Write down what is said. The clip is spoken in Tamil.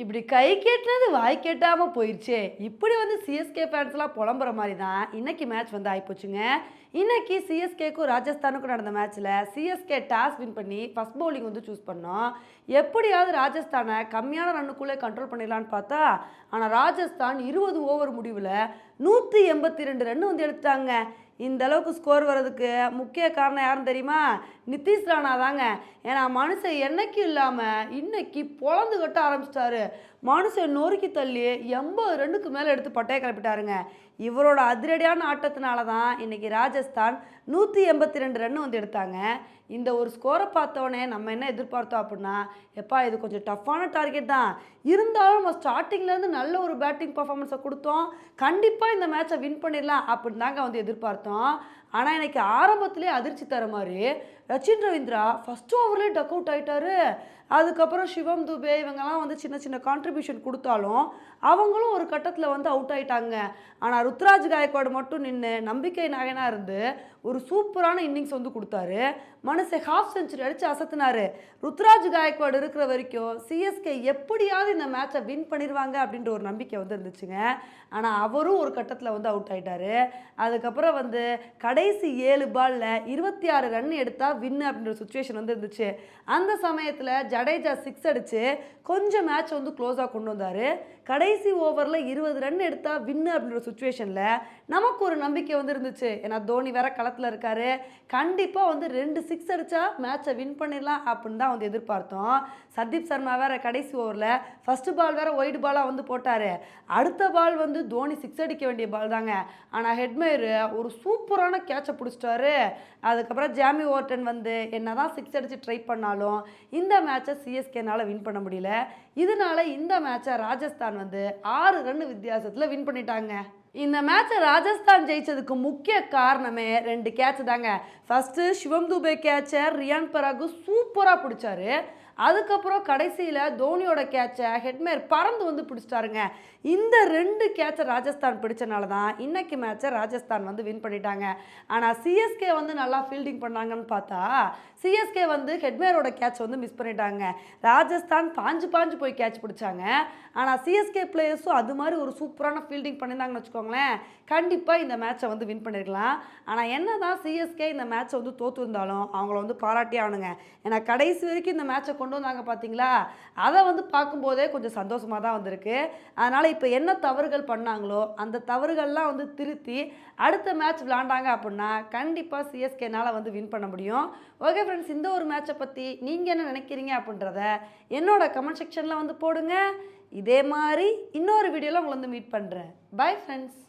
இப்படி கை கேட்டினது வாய் கேட்டாமல் போயிடுச்சே இப்படி வந்து சிஎஸ்கே ஃபேன்ஸ்லாம் புலம்புற மாதிரி தான் இன்னைக்கு மேட்ச் வந்து ஆகிப்போச்சுங்க இன்னைக்கு சிஎஸ்கேக்கும் ராஜஸ்தானுக்கும் நடந்த மேட்ச்சில் சிஎஸ்கே டாஸ் வின் பண்ணி ஃபஸ்ட் பவுலிங் வந்து சூஸ் பண்ணோம். எப்படியாவது ராஜஸ்தானை கம்மியான ரன்னுக்குள்ளே கண்ட்ரோல் பண்ணிடலான்னு பார்த்தா ஆனால் ராஜஸ்தான் இருபது ஓவர் முடிவில் நூற்றி எண்பத்தி ரெண்டு ரன் வந்து எடுத்தாங்க இந்த அளவுக்கு ஸ்கோர் வர்றதுக்கு முக்கிய காரணம் யாருன்னு தெரியுமா? நிதிஷ் ராணா தாங்க. ஏன்னா மனுஷன் என்னைக்கும் இல்லாமல் இன்னைக்கு பொழந்து கட்ட ஆரம்பிச்சிட்டாரு. மனுஷன் நொறுக்கி தள்ளி எண்பது ரெண்டுக்கு மேலே எடுத்து பட்டையை கிளப்பிட்டாருங்க. இவரோட அதிரடியான ஆட்டத்தினால தான் இன்றைக்கி ராஜஸ்தான் நூற்றி எண்பத்தி ரெண்டு ரன் வந்து எடுத்தாங்க. இந்த ஒரு ஸ்கோரை பார்த்தோன்னே நம்ம என்ன எதிர்பார்த்தோம் அப்படின்னா எப்பா இது கொஞ்சம் டஃப்பான டார்கெட் தான். இருந்தாலும் நம்ம ஸ்டார்டிங்லேருந்து நல்ல ஒரு பேட்டிங் பர்ஃபார்மன்ஸை கொடுத்தோம். கண்டிப்பாக இந்த மேட்சை வின் பண்ணிடலாம் அப்படின்னு தாங்க வந்து எதிர்பார்த்தோம். ஆனால் எனக்கு ஆரம்பத்திலே அதிர்ச்சி தர மாதிரி ரச்சின் ரவீந்திரா ஃபஸ்ட் ஓவர்லேயே டக் அவுட் ஆகிட்டாரு அதுக்கப்புறம் சிவம் துபே இவங்கெல்லாம் வந்து சின்ன சின்ன கான்ட்ரிபியூஷன் கொடுத்தாலும் அவங்களும் ஒரு கட்டத்தில் வந்து அவுட் ஆகிட்டாங்க ஆனால் ருத்ராஜ் காயக்வாடு மட்டும் நின்று நம்பிக்கை நாயனாக இருந்து ஒரு சூப்பரான இன்னிங்ஸ் வந்து கொடுத்தாரு. மனசை ஹாஃப் செஞ்சுரி அடித்து அசத்துனாரு. ருத்ராஜ் காயக்வாடு இருக்கிற வரைக்கும் சிஎஸ்கே எப்படியாவது இந்த மேட்சை வின் பண்ணிடுவாங்க அப்படின்ற ஒரு நம்பிக்கை வந்து இருந்துச்சுங்க. ஆனால் அவரும் ஒரு கட்டத்தில் வந்து அவுட் ஆகிட்டாரு அதுக்கப்புறம் வந்து கடைசி ஏழு பாலில் இருபத்தி ஆறு ரன் எடுத்தால் வின்னு அப்படின்ற சுச்சுவேஷன் வந்து இருந்துச்சு. அந்த சமயத்தில் ஜடேஜா சிக்ஸ் அடித்து கொஞ்சம் மேட்ச் வந்து க்ளோஸாக கொண்டு வந்தார். கடைசி ஓவரில் இருபது ரன் எடுத்தால் வின்னு அப்படின்ற சுச்சுவேஷன் சுச்சுவேஷனில் நமக்கு ஒரு நம்பிக்கை வந்து இருந்துச்சு. ஏன்னா தோனி வேற களத்தில் இருக்காரு. கண்டிப்பாக வந்து ரெண்டு சிக்ஸ் அடித்தா மேட்சை வின் பண்ணிடலாம் அப்படின்னு தான் வந்து எதிர்பார்த்தோம். சந்தீப் சர்மா வேற கடைசி ஓவரில் ஃபஸ்ட்டு பால் வேற ஒயிட் பாலாக வந்து போட்டார். அடுத்த பால் வந்து தோனி சிக்ஸ் அடிக்க வேண்டிய பால் தாங்க. ஆனால் ஹெட்மேர் ஒரு சூப்பரான கேட்சை பிடிச்சிட்டாரு. அதுக்கப்புறம் ஜாமி ஓர்டன் வந்து என்ன தான் சிக்ஸ் அடித்து ட்ரை பண்ணாலும் இந்த மேட்சை சிஎஸ்கேனால் வின் பண்ண முடியல. இதனால இந்த மேட்சை ராஜஸ்தான் வந்து ஆறு ரன் வித்தியாசத்தில் வின் பண்ணிட்டாங்க. இந்த மேட்சை ராஜஸ்தான் ஜெயிச்சதுக்கு முக்கிய காரணமே ரெண்டு கேட்ச் தாங்க. ஃபஸ்ட்டு சிவம் துபே கேட்சை ரியான் பராகு சூப்பராக பிடிச்சாரு. அதுக்கப்புறம் கடைசியில் தோனியோட கேட்சை ஹெட்மேர் பறந்து வந்து பிடிச்சிட்டாருங்க. இந்த ரெண்டு கேட்சை ராஜஸ்தான் பிடிச்சனால தான் இன்னைக்கு மேட்சை ராஜஸ்தான் வந்து வின் பண்ணிட்டாங்க. ஆனால் சிஎஸ்கே வந்து நல்லா ஃபீல்டிங் பண்ணாங்கன்னு பார்த்தா சிஎஸ்கே வந்து ஹெட்மேரோட கேட்ச் வந்து மிஸ் பண்ணிட்டாங்க. ராஜஸ்தான் பாஞ்சு பாஞ்சு போய் கேட்ச் பிடிச்சாங்க. ஆனால் சிஎஸ்கே பிளேயர்ஸும் அது மாதிரி ஒரு சூப்பரான ஃபீல்டிங் பண்ணியிருந்தாங்கன்னு வச்சுக்கோங்களேன். கண்டிப்பாக இந்த மேட்சை வந்து வின் பண்ணியிருக்கலாம் ஆனால் என்ன தான் சிஎஸ்கே இந்த மேட்சை வந்து தோற்று இருந்தாலும் அவங்கள வந்து பாராட்டி ஆகணுங்க. ஏன்னா கடைசி வரைக்கும் இந்த மேட்சை கொண்டு வந்தாங்க பார்த்தீங்களா அதை வந்து பார்க்கும்போதே கொஞ்சம் சந்தோஷமாக தான் வந்திருக்கு. அதனால் இப்போ என்ன தவறுகள் பண்ணாங்களோ அந்த தவறுகள்லாம் வந்து திருத்தி அடுத்த மேட்ச் விளாண்டாங்க அப்படின்னா கண்டிப்பாக சிஎஸ்கேனால் வந்து வின் பண்ண முடியும். ஓகே ஃப்ரெண்ட்ஸ் இந்த ஒரு மேட்சை பற்றி நீங்கள் என்ன நினைக்கிறீங்க அப்படின்றத என்னோட கமெண்ட் செக்ஷனில் வந்து போடுங்க. இதே மாதிரி இன்னொரு வீடியோவில் உங்களை வந்து மீட் பண்ணுறேன் பை ஃப்ரெண்ட்ஸ்